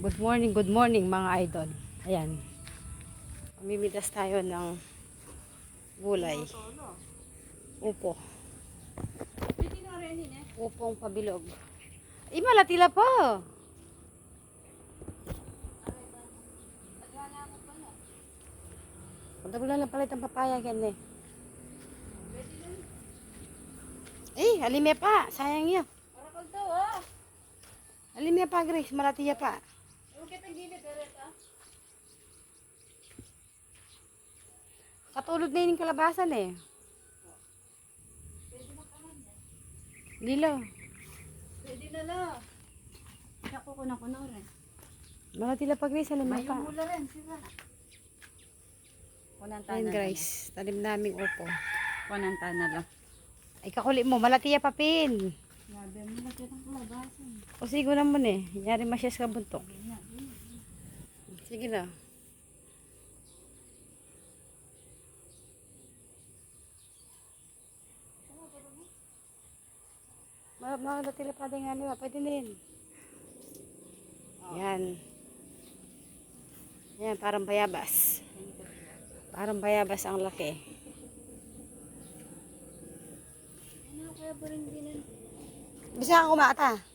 Good morning, good morning mga idol. Ayan. Mamimitas tayo ng gulay. Upo. Upong pabilog. Ay, malatila po. Punta mo lang palit ang papaya gan eh. Eh, alime pa. Sayang yun. Alime pa, Grace. Malatiya pa. Katulad na yun yung kalabasan eh. Lilo. Pwede na na. Ako ko na kuno rin. Malatila pa, Grace. Alime May pa. mula rin, sila. Kunan Ayan, guys. Talim naming upo. Kunan na lang. Ay, kakuli mo. Malatiya pa, pin. Grabe mo na kitang kalabasan. O sigo naman eh. Yari masyas ka buntok. Sige na. Mga natila pa din nga nila. Pwede na yun. Yan. Yan, parang bayabas. Parang bayabas ang laki. Ano kaya ba rin din Bisa kang kumata.